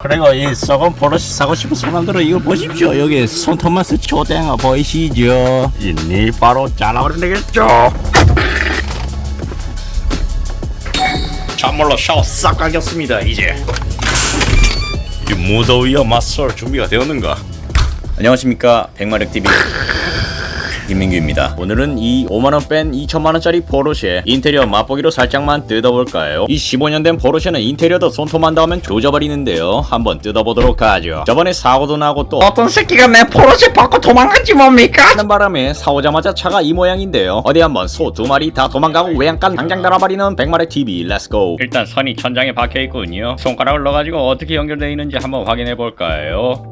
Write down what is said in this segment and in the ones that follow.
그리고 이 썩은 포르쉐 사고 싶은 사람들은 이거 보십시오 여기 손토마스 초댕아 보이시죠? 이니 바로 잘라버리면 되겠죠? 찬물로 샤워 싹 가겠습니다 이제 이 무더위와 맞설 준비가 되었는가? 안녕하십니까 백마력TV 김민규입니다. 오늘은 이 5만원 뺀 2천만원짜리 포르쉐 인테리어 맛보기로 살짝만 뜯어볼까요? 이 15년 된 포르쉐는 인테리어도 손톱만 닿으면 조져버리는데요. 한번 뜯어보도록 하죠. 저번에 사고도 나고 또 어떤 새끼가 내 포르쉐 받고 도망갔지 뭡니까? 하는 바람에 사오자마자 차가 이 모양인데요. 어디 한번 소 두 마리 다 도망가고 외양간 당장 달아버리는 백마의 TV 렛츠고 일단 선이 천장에 박혀있군요. 손가락을 넣어가지고 어떻게 연결되어 있는지 한번 확인해 볼까요?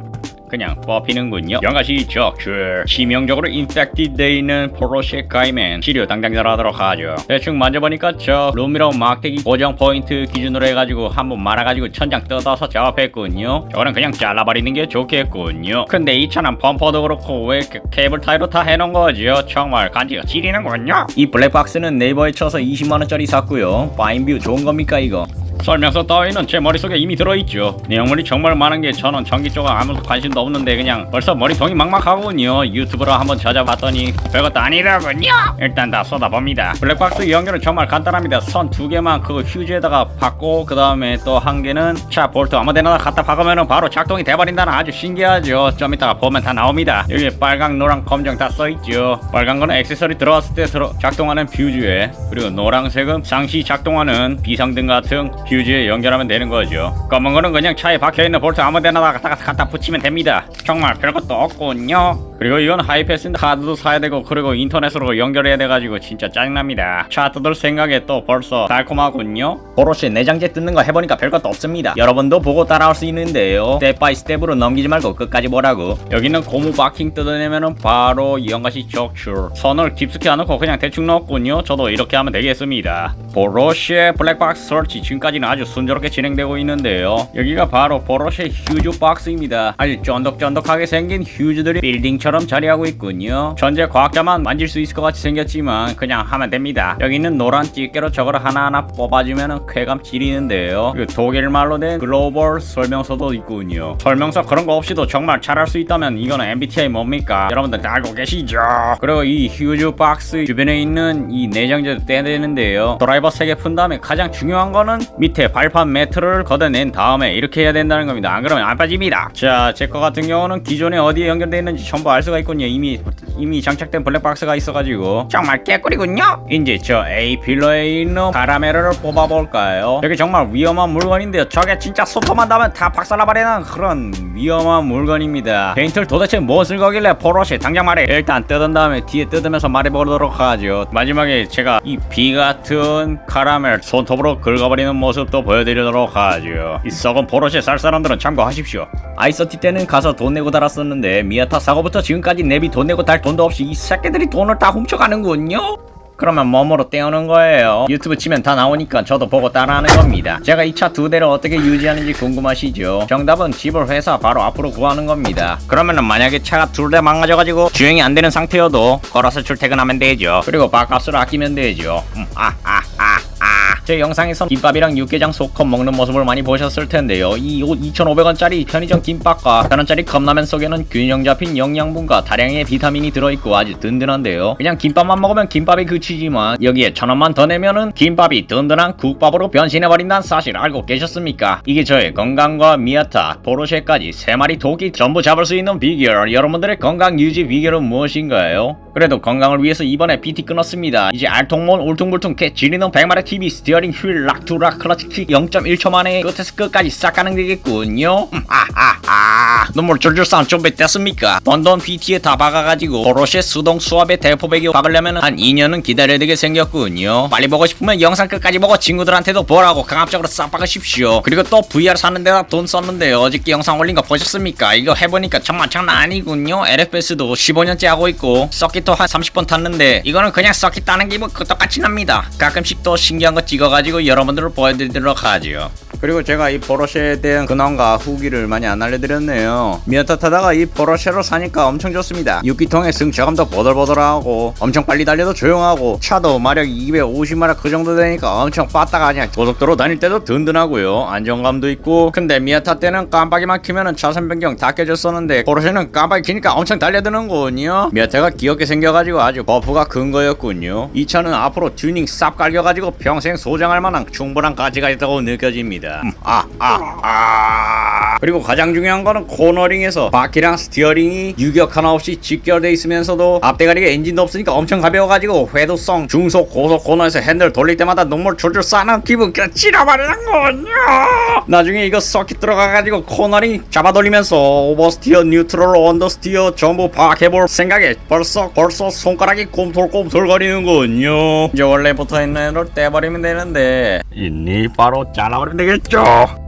그냥 뽑히는군요. 영가시 적출 치명적으로 인펙티드 돼 있는 포르쉐 가이맨 치료 당장 들어가도록 하죠. 대충 만져보니까 저 룸미러 막대기 고정 포인트 기준으로 해가지고 한번 말아가지고 천장 뜯어서 작업했군요. 저거는 그냥 잘라버리는 게 좋겠군요. 근데 이 차는 범퍼도 그렇고 왜 이렇게 케이블 타이로 다 해놓은 거죠? 정말 간지가 지리는군요. 이 블랙박스는 네이버에 쳐서 20만원짜리 샀고요. 파인뷰 좋은 겁니까 이거? 설명서 따위는 제 머릿속에 이미 들어있죠. 내용물이 정말 많은 게 저는 전기 쪽은 아무도 관심도 없는데 그냥 벌써 머리통이 막막하군요. 유튜브로 한번 찾아봤더니 별것도 아니라군요. 일단 다 쏟아봅니다. 블랙박스 연결은 정말 간단합니다. 선 두 개만 그 휴지에다가 박고 그 다음에 또 한 개는 차 볼트 아무데나 갖다 박으면 바로 작동이 돼버린다는 아주 신기하죠. 좀 이따가 보면 다 나옵니다. 여기 빨강, 노랑, 검정 다 써있죠. 빨간 거는 액세서리 들어왔을 때 들어 작동하는 퓨즈에 그리고 노랑색은 상시 작동하는 비상등 같은 퓨즈에 연결하면 되는 거죠. 검은 거는 그냥 차에 박혀있는 볼트 아무 데나 갖다 갖다 붙이면 됩니다. 정말 별것도 없군요. 그리고 이건 하이패스인데 카드도 사야 되고 그리고 인터넷으로 연결해야 돼가지고 진짜 짜증납니다. 차 뜯을 생각에 또 벌써 달콤하군요. 포르쉐 내장재 뜯는 거 해보니까 별것도 없습니다. 여러분도 보고 따라올 수 있는데요. 스텝 바이 스텝으로 넘기지 말고 끝까지 보라고. 여기는 고무 바킹 뜯어내면은 바로 이형같이 적출. 선을 깊숙이 안 넣고 그냥 대충 넣었군요. 저도 이렇게 하면 되겠습니다. 포르쉐 블랙박스 설치 지금까지는 아주 순조롭게 진행되고 있는데요. 여기가 바로 포르쉐 휴즈 박스입니다. 아주 쫀득쫀득하게 생긴 휴즈들이 빌딩 처럼 자리하고 있군요. 전제 과학자만 만질 수 있을 것 같이 생겼지만 그냥 하면 됩니다. 여기는 노란 집게로 저걸 하나하나 뽑아주면 쾌감 지리는데요. 그 독일 말로 된 글로벌 설명서도 있군요. 설명서 그런 거 없이도 정말 잘할 수 있다면 이거는 MBTI 뭡니까? 여러분들 다 알고 계시죠? 그리고 이 휴즈 박스 주변에 있는 이 내장재도 떼야 되는데요. 드라이버 3개 푼 다음에 가장 중요한 거는 밑에 발판 매트를 걷어낸 다음에 이렇게 해야 된다는 겁니다. 안 그러면 안 빠집니다. 자, 제 거 같은 경우는 기존에 어디에 연결되어 있는지 전부 알 수가 있군요. 이미 이미 장착된 블랙박스가 있어가지고 정말 깨꿀이군요. 이제 저 A 필러에 있는 카라멜을 뽑아볼까요? 여기 정말 위험한 물건인데요. 저게 진짜 닿으면 다 박살나버리는 그런 위험한 물건입니다. 페인트를 도대체 무엇을 거길래 포르쉐 당장 말해. 일단 뜯은 다음에 뒤에 뜯으면서 말해보도록 하죠. 마지막에 제가 이비 같은 카라멜 손톱으로 긁어버리는 모습도 보여드리도록 하죠. 이 썩은 포르쉐 살 사람들은 참고하십시오. 아이서티 때는 가서 돈 내고 달았었는데 미아타 사고부터 지금까지 내비 돈 내고 달 돈도 없이 이 새끼들이 돈을 다 훔쳐가는군요. 그러면 몸으로 떼우는 거예요. 유튜브 치면 다 나오니까 저도 보고 따라하는 겁니다. 제가 이 차 두 대를 어떻게 유지하는지 궁금하시죠? 정답은 집을 회사 바로 앞으로 구하는 겁니다. 그러면은 만약에 차가 둘다 망가져가지고 주행이 안 되는 상태여도 걸어서 출퇴근하면 되죠. 그리고 밥값을 아끼면 되죠. 음, 아, 아. 제 영상에서 김밥이랑 육개장 소컵 먹는 모습을 많이 보셨을 텐데요. 이 2,500원짜리 편의점 김밥과 1,000원짜리 컵라면 속에는 균형 잡힌 영양분과 다량의 비타민이 들어있고 아주 든든한데요. 그냥 김밥만 먹으면 김밥이 그치지만 여기에 1,000원만 더 내면은 김밥이 든든한 국밥으로 변신해버린다는 사실 알고 계셨습니까? 이게 저의 건강과 미아타, 포르쉐까지 세 마리 토끼 전부 잡을 수 있는 비결. 여러분들의 건강 유지 비결은 무엇인가요? 그래도 건강을 위해서 이번에 BT 끊었습니다. 이제 알통몬 울퉁불퉁 개 지리는 100마리 TV 스 티어링 휠 락투락 클러치 킥 0.1초 만에 끝에서 끝까지 싹 가는 되겠군요. 음, 아 아 아 눈물 줄줄 싸운 좀비 됐습니까? 런던 BT에 다 박아가지고 포르쉐 수동 수압에 대포배기 박으려면 한 2년은 기다려야 되게 생겼군요. 빨리 보고 싶으면 영상 끝까지 보고 친구들한테도 보라고 강압적으로 싹 박으십시오. 그리고 또 VR 사는 데다 돈 썼는데 어저께 영상 올린 거 보셨습니까? 이거 해보니까 정말 장난 아니군요. LFS도 15년째 하고 있고 서킷도 한 30번 탔는데 이거는 그냥 서킷 따는 기분 그 똑같이 납니다. 가끔씩 또 신기한 거 찍어가지고 여러분들을 보여드리도록 하지요. 그리고 제가 이 포르쉐에 대한 근황과 후기를 많이 안 알려드렸네요. 미아타 타다가 이 포르쉐로 사니까 엄청 좋습니다. 유기통의 승차감도 보들보들하고 엄청 빨리 달려도 조용하고 차도 마력 250마력 그 정도 되니까 엄청 빠따가 아니야. 고속도로 다닐 때도 든든하고요. 안정감도 있고. 근데 미아타 때는 깜빡이만 키면은 차선 변경 다 깨졌었는데 포르쉐는 깜빡이 키니까 엄청 달려드는군요. 미아타가 귀엽게 생겨가지고 아주 버프가 큰 거였군요. 이 차는 앞으로 튜닝 쌉 깔겨가지고 평생 소장할 만한 충분한 가치가 있다고 느껴집니다. 음, 아, 아, 아. 그리고 가장 중요한 거는 코너링에서 바퀴랑 스티어링이 유격 하나 없이 직결돼 있으면서도 앞대가리가 엔진도 없으니까 엄청 가벼워가지고 회도성 중속 고속 코너에서 핸들 돌릴 때마다 눈물 줄줄 싸는 기분 그냥 찌라버리는 거군요. 나중에 이거 서킷 들어가가지고 코너링 잡아돌리면서 오버스티어, 뉴트럴, 언더스티어 전부 파악해볼 생각에 벌써 벌써 손가락이 곰돌곰돌거리는군요. 이제 원래 붙어있는 애를 떼버리면 되는데 이니 바로 잘라버리면 되겠죠.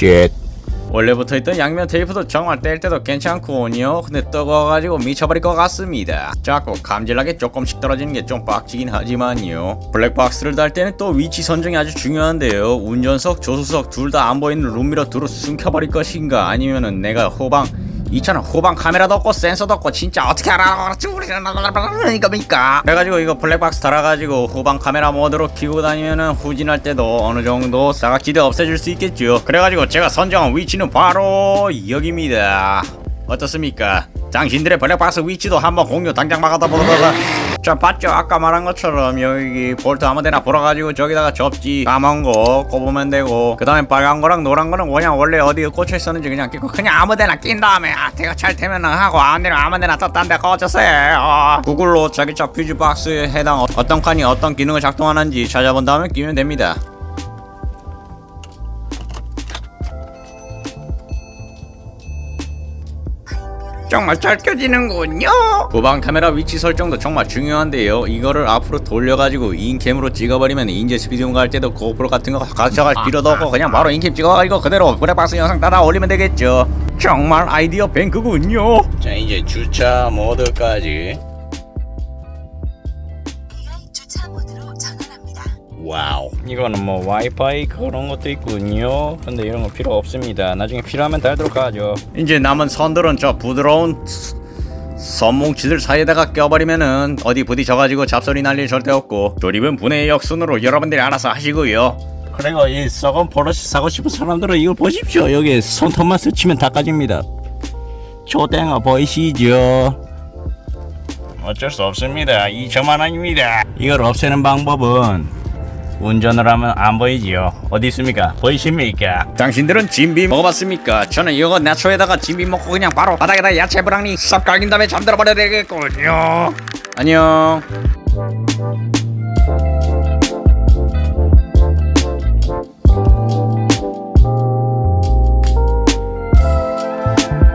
쉣. 원래 붙어있던 양면 테이프도 정말 뗄 때도 괜찮군요. 근데 뜨거워가지고 미쳐버릴 것 같습니다. 자꾸 감질나게 조금씩 떨어지는 게 좀 빡치긴 하지만요. 블랙박스를 달 때는 또 위치 선정이 아주 중요한데요. 운전석, 조수석 둘 다 안 보이는 룸미러 두루 숨겨버릴 것인가 아니면은 내가 후방 이 차는 후방 카메라도 없고 센서도 없고 진짜 어떻게 알아? 우리는 이겁니까? 그래가지고 이거 블랙박스 달아가지고 후방 카메라 모드로 키고 다니면은 후진할 때도 어느 정도 사각지대 없애줄 수 있겠죠. 그래가지고 제가 선정한 위치는 바로 여기입니다. 어떻습니까? 당신들의 블랙박스 위치도 한번 공유 당장 막아다 보도록 자 봤죠? 아까 말한 것처럼 여기 볼트 아무 데나 불어가지고 저기다가 접지 까만 거 꼽으면 되고 그 다음에 빨간 거랑 노란 거는 그냥 원래 어디에 꽂혀 있었는지 그냥 끼고 그냥 아무 데나 낀 다음에 아 대가 잘 되면은 하고 안 되면 아무 데나 또딴데 꽂으세요 어. 구글로 자기 차 퓨즈 박스에 해당 어- 어떤 칸이 어떤 기능을 작동하는지 찾아본 다음에 끼면 됩니다 정말 잘 켜지는군요. 후방 카메라 위치 설정도 정말 중요한데요. 이거를 앞으로 돌려가지고 인캠으로 찍어버리면 인제 스피드용 갈 때도 고프로 같은 거 가져갈 필요도 없고 그냥 바로 인캠 찍어가지고 그대로 블랙박스 영상 따라 올리면 되겠죠. 정말 아이디어 뱅크군요. 자, 이제 주차 모드까지. 와우. 이거는 뭐 와이파이 그런 것도 있군요. 근데 이런 거 필요 없습니다. 나중에 필요하면 달도록 하죠. 이제 남은 선들은 저 부드러운 스- 선뭉치들 사이에다가 껴버리면은 어디 부딪혀가지고 잡소리 날일 절대 없고 조립은 분해의 역순으로 여러분들이 알아서 하시고요. 그리고 이 썩은 포르쉐 사고 싶은 사람들은 이거 보십시오. 여기 손톱만 스치면 다 까집니다. 초땡어 보이시죠? 어쩔 수 없습니다. 이 저만 아닙니다. 이걸 없애는 방법은 운전을 하면 안 보이지요. 어디 있습니까? 보이십니까? 당신들은 진비 먹어봤습니까? 저는 이거 나초에다가 진비 먹고 그냥 바로 바닥에다 야채 브랑니 싹 깔긴 다음에 잠들어 버려야 되겠군요. 안녕.